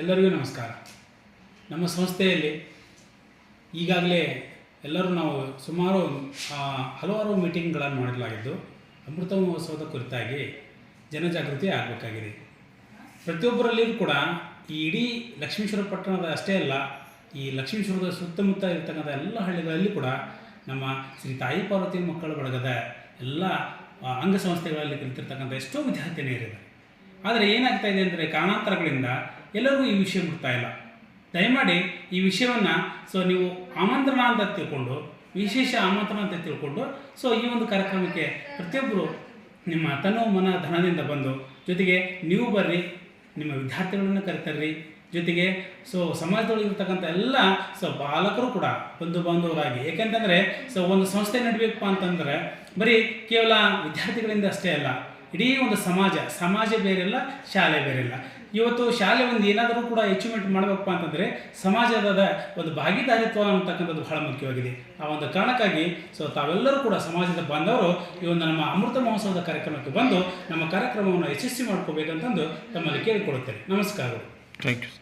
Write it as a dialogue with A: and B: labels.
A: ಎಲ್ಲರಿಗೂ ನಮಸ್ಕಾರ. ನಮ್ಮ ಸಂಸ್ಥೆಯಲ್ಲಿ ಈಗಾಗಲೇ ಎಲ್ಲರೂ ನಾವು ಸುಮಾರು ಹಲವಾರು ಮೀಟಿಂಗ್ಗಳನ್ನು ಮಾಡಲಾಗಿದ್ದು, ಅಮೃತ ಮಹೋತ್ಸವದ ಕುರಿತಾಗಿ ಜನಜಾಗೃತಿ ಆಗಬೇಕಾಗಿದೆ. ಪ್ರತಿಯೊಬ್ಬರಲ್ಲಿಯೂ ಕೂಡ ಈ ಇಡೀ ಲಕ್ಷ್ಮೀಶ್ವರ ಪಟ್ಟಣದ ಅಷ್ಟೇ ಅಲ್ಲ, ಈ ಲಕ್ಷ್ಮೀಶ್ವರದ ಸುತ್ತಮುತ್ತ ಇರ್ತಕ್ಕಂಥ ಎಲ್ಲ ಹಳ್ಳಿಗಳಲ್ಲಿ ಕೂಡ ನಮ್ಮ ಶ್ರೀ ತಾಯಿ ಪಾರ್ವತಿ ಮಕ್ಕಳ ಬಳಗದ ಎಲ್ಲ ಅಂಗಸಂಸ್ಥೆಗಳಲ್ಲಿ ಕಲಿತಿರ್ತಕ್ಕಂಥ ಎಷ್ಟೋ ವಿದ್ಯಾರ್ಥಿನಿಯರಿದ್ದಾರೆ. ಆದರೆ ಏನಾಗ್ತಾ ಇದೆ ಅಂದರೆ ಕಾರಣಾಂತರಗಳಿಂದ ಎಲ್ಲರಿಗೂ ಈ ವಿಷಯ ಇಲ್ಲ. ದಯಮಾಡಿ ಈ ವಿಷಯವನ್ನು ಸೊ ನೀವು ಆಮಂತ್ರಣ ಅಂತ ತಿಳ್ಕೊಂಡು, ವಿಶೇಷ ಆಮಂತ್ರಣ ಅಂತ ತಿಳ್ಕೊಂಡು ಸೊ ಈ ಒಂದು ಕಾರ್ಯಕ್ರಮಕ್ಕೆ ಪ್ರತಿಯೊಬ್ಬರು ನಿಮ್ಮ ತನು ಮನ ಧನದಿಂದ ಬಂದು, ಜೊತೆಗೆ ನೀವು ಬರ್ರಿ, ನಿಮ್ಮ ವಿದ್ಯಾರ್ಥಿಗಳನ್ನು ಕರಿತಾರ್ರಿ, ಜೊತೆಗೆ ಸೊ ಸಮಾಜದೊಳಗಿರ್ತಕ್ಕಂಥ ಎಲ್ಲ ಸೊ ಬಾಲಕರು ಕೂಡ ಬಂಧು ಬಾಂಧವರಾಗಿ. ಏಕೆಂತಂದರೆ ಸೊ ಒಂದು ಸಂಸ್ಥೆ ನಡಬೇಕಪ್ಪ ಅಂತಂದರೆ, ಬರೀ ಕೇವಲ ವಿದ್ಯಾರ್ಥಿಗಳಿಂದ ಅಷ್ಟೇ ಅಲ್ಲ ಇಡೀ ಒಂದು ಸಮಾಜ ಸಮಾಜ ಬೇರೆಲ್ಲ, ಶಾಲೆ ಬೇರೆಲ್ಲ. ಇವತ್ತು ಶಾಲೆ ಒಂದು ಏನಾದರೂ ಕೂಡ ಅಚೀವ್ಮೆಂಟ್ ಮಾಡಬೇಕಪ್ಪ ಅಂತಂದರೆ ಸಮಾಜದ ಒಂದು ಭಾಗಿದಾರಿತ್ವ ಅನ್ನತಕ್ಕಂಥದ್ದು ಬಹಳ ಮುಖ್ಯವಾಗಿದೆ. ಆ ಒಂದು ಕಾರಣಕ್ಕಾಗಿ ಸೊ ತಾವೆಲ್ಲರೂ ಕೂಡ ಸಮಾಜದ ಬಂದವರು ಈ ಒಂದು ನಮ್ಮ ಅಮೃತ ಮಹೋತ್ಸವದ ಕಾರ್ಯಕ್ರಮಕ್ಕೆ ಬಂದು ನಮ್ಮ ಕಾರ್ಯಕ್ರಮವನ್ನು ಯಶಸ್ವಿ ಮಾಡ್ಕೋಬೇಕಂತಂದು ತಮ್ಮಲ್ಲಿ ಕೇಳಿಕೊಳ್ಳುತ್ತೇನೆ. ನಮಸ್ಕಾರಗಳು.
B: Thank you